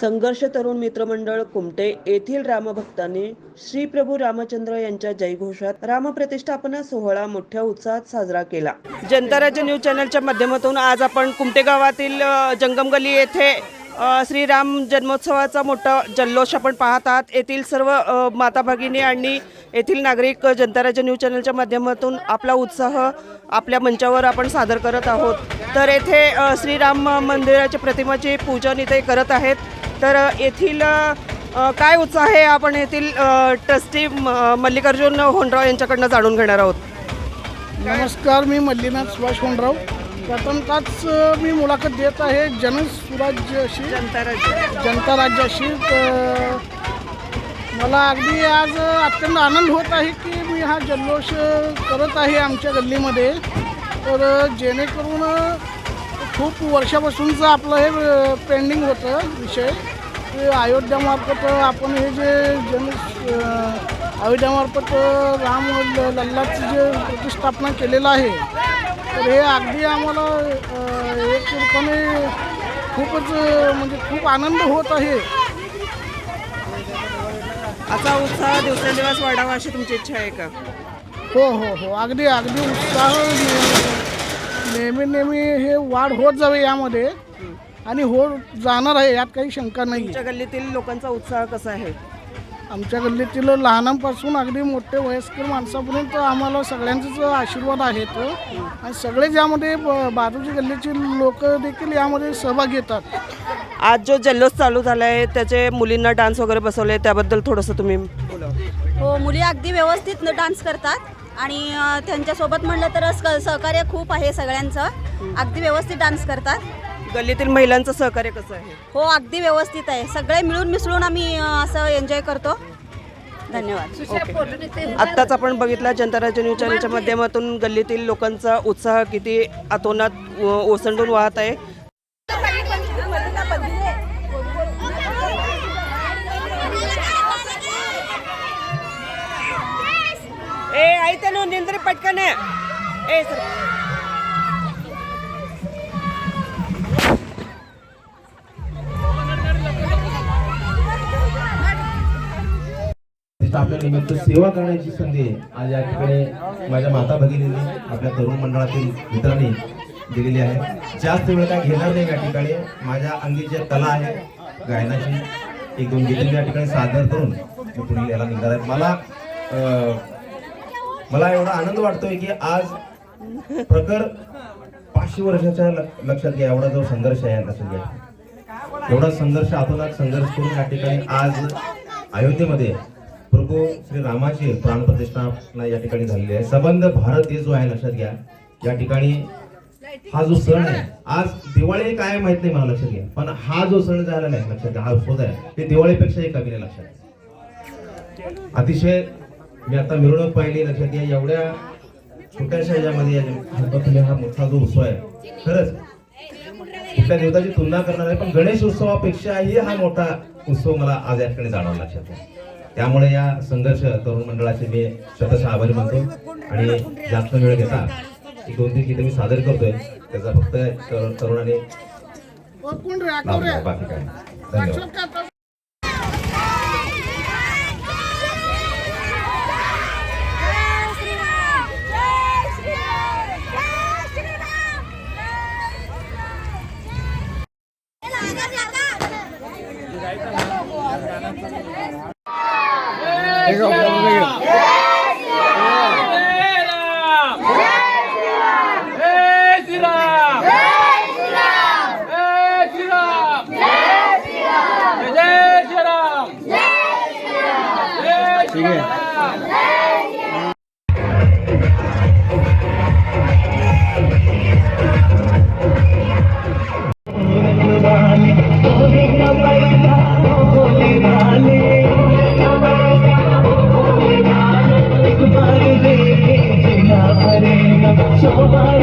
संघर्ष तरुण मित्रमंडळ कुमटे येथील रामभक्तांनी श्री प्रभू रामचंद्र यांच्या जयघोषात रामप्रतिष्ठापना सोहळा मोठ्या उत्साहात साजरा केला. जनता राज्य न्यूज चॅनलच्या माध्यमातून आज आपण कुमटे गावातील जंगमगली येथे श्रीराम जन्मोत्सवाचा मोठा जल्लोष आपण पाहत आहात. येथील सर्व माता भगिनी आणि येथील नागरिक जनता राज्य न्यूज चॅनलच्या माध्यमातून आपला उत्साह आपल्या मंचावर आपण सादर करत आहोत. तर येथे श्रीराम मंदिराच्या प्रतिमाचे पूजन इथे करत आहेत. तर येथील काय उत्साह आहे आपण येथील ट्रस्टी मल्लिकार्जुन होंडराव यांच्याकडनं जाणून घेणार आहोत? नमस्कार मी मल्लीनाथ सुभाष होंडराव प्रथमतःच मी मुलाखत देत आहे जनसुराज्याशी जनता राज्य. जनता राज्याशी. तर मला अगदी आज अत्यंत आनंद होत आहे की मी हा जल्लोष करत आहे आमच्या गल्लीमध्ये. तर जेणेकरून खूप वर्षापासूनचं आपलं हे पेंडिंग होतं विषय. ते अयोध्यामार्फत आपण हे जे जन अयोध्यामार्फत राम लल्लाचं जे प्रतिष्ठापना केलेलं आहे तर हे अगदी आम्हाला एक रूपाने खूपच म्हणजे खूप आनंद होत आहे. असा उत्साह दिवसेंदिवस वाढावा अशी तुमची इच्छा आहे का? हो हो हो. अगदी अगदी उत्साह नेहमी नेहमी हे वाढ होत जावे यामध्ये. आणि हो जाणार आहे यात काही शंका नाही तुमच्या गल्लीतील लोकांचा उत्साह कसा आहे? आमच्या गल्लीतील लहानांपासून अगदी मोठे वयस्कर माणसापर्यंत आम्हाला सगळ्यांचेच आशीर्वाद आहेत. आणि सगळेच यामध्ये ब- बाजूच्या गल्लीचे लोक देखील यामध्ये सहभाग घेतात आज जो जल्लोष चालू झाला आहे त्याचे मुलींना डान्स वगैरे बसवले त्याबद्दल थोडंसं तुम्ही बोला हो मुली अगदी व्यवस्थित डान्स करतात. आणि त्यांच्यासोबत म्हणलं तर स- सहकार्य खूप आहे सगळ्यांचं. अगदी व्यवस्थित डान्स करतात. गल्लीतील महिलांचं सहकार्य कसं आहे? हो अगदी व्यवस्थित आहे. सगळे मिळून मिसळून आम्ही अ, असं एन्जॉय करतो. धन्यवाद. आत्ताच आपण बघितला जनता राज्य न्यूज चॅनलच्या माध्यमातून गल्लीतील लोकांचा उत्साह किती अतोनात अ, ओसंडून वाहत आहे ए आई त्या नोंदणी तरी पटकन ए सर. आपल्या निमित्त सेवा करण्याची संधी आज या ठिकाणी माझ्या माता भगिनींनी आपल्या तरुण मंडळातील मित्रांनी दिलेली आहे. जास्त वेळ काय घेणार नाही या ठिकाणी. माझ्या अंगी जे कला आहे गायनाची एक दोन गीत या ठिकाणी सादर करून मी पुढे यायला निघणार आहे. मला मला एवढा आनंद वाटतोय की आज प्रकर पाचशे वर्षाच्या लक्षात घ्या एवढा जो संघर्ष आहे लक्षात घ्या. एवढा संघर्ष आतोनात संघर्ष करून या ठिकाणी आज अयोध्येमध्ये प्रभू श्री रामाची प्राणप्रतिष्ठापना या ठिकाणी झालेली आहे. संबंध भारत हे जो आहे लक्षात घ्या. या ठिकाणी हा जो सण आहे आज दिवाळी काय माहीत नाही मला लक्षात घ्या. पण हा जो सण झालेला आहे लक्षात घ्या हा उत्सव आहे ते दिवाळीपेक्षाही कमी नाही लक्षात घ्या. अतिशय मी आता मिरवणूक पाहिली लक्षात घ्या एवढ्या छोट्याशा याच्यामध्ये या गणपतीने हा मोठा जो उत्सव आहे. खरंच कुठल्या देवताची तुलना करणार आहे पण गणेश उत्सवापेक्षाही हा मोठा उत्सव मला आज या ठिकाणी जाणवला लक्षात घ्या. त्यामुळे या संघर्ष तरुण मंडळाचे मी शतशः आभारी मानतो. आणि जास्त वेळ घेता एक दोन तीन गीते मी सादर करतोय त्याचा फक्त तरुण- तरुणाने बाकी काय. धन्यवाद. 谢谢了